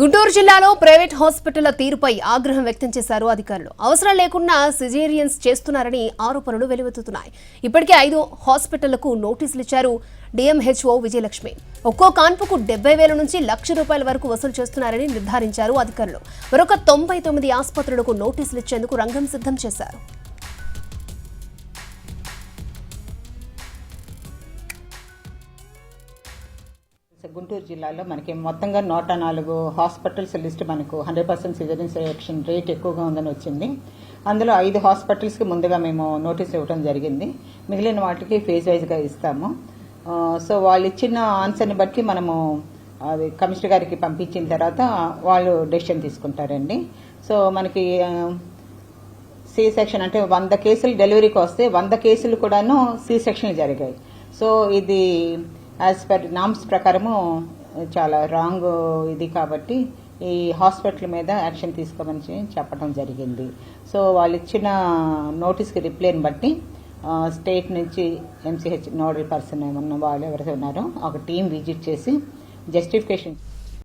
గుంటూరు జిల్లాలో ప్రైవేట్ హాస్పిటళ్ళ తీరుపై ఆగ్రహం వ్యక్తం చేశారు అధికారులు. అవసరం లేకుండా సిజేరియన్స్ చేస్తున్నారని ఆరోపణలు వెలువెత్తుతున్నాయి. ఇప్పటికే ఐదు హాస్పిటళ్ళకు నోటీసులు ఇచ్చారు డిఎంహెచ్ఓ విజయలక్ష్మి. ఒక్కో కాన్పుకు డెబ్బై వేల నుంచి లక్ష రూపాయల వరకు వసూలు చేస్తున్నారని నిర్ధారించారు అధికారులు. మరొక తొంభై తొమ్మిది ఆసుపత్రులకు నోటీసులు ఇచ్చేందుకు రంగం సిద్ధం చేశారు. గుంటూరు జిల్లాలో మనకి మొత్తంగా నూట నాలుగు హాస్పిటల్స్ లిస్ట్ మనకు hundred percent caesarean selection rate ఎక్కువగా ఉందని వచ్చింది. అందులో ఐదు హాస్పిటల్స్కి ముందుగా మేము నోటీస్ ఇవ్వడం జరిగింది. మిగిలిన వాటికి ఫేజ్ వైజ్గా ఇస్తాము. సో వాళ్ళు ఇచ్చిన ఆన్సర్ని బట్టి మనము అది కమిషనర్ గారికి పంపించిన తర్వాత వాళ్ళు డెసిషన్ తీసుకుంటారండి. సో మనకి సి సెక్షన్ అంటే వంద కేసులు డెలివరీకి వస్తే వంద కేసులు కూడాను సి సెక్షన్ జరిగాయి. సో ఇది యాజ్ పర్ నామ్స్ ప్రకారము చాలా రాంగ్ ఇది కాబట్టి ఈ హాస్పిటల్ మీద యాక్షన్ తీసుకోమని చెప్పడం జరిగింది. సో వాళ్ళు ఇచ్చిన నోటీస్కి రిప్లైని బట్టి స్టేట్ నుంచి ఎంసీహెచ్ నోడల్ పర్సన్ ఉన్న వాళ్ళు ఎవరైతే ఉన్నారో ఒక టీం విజిట్ చేసి జస్టిఫికేషన్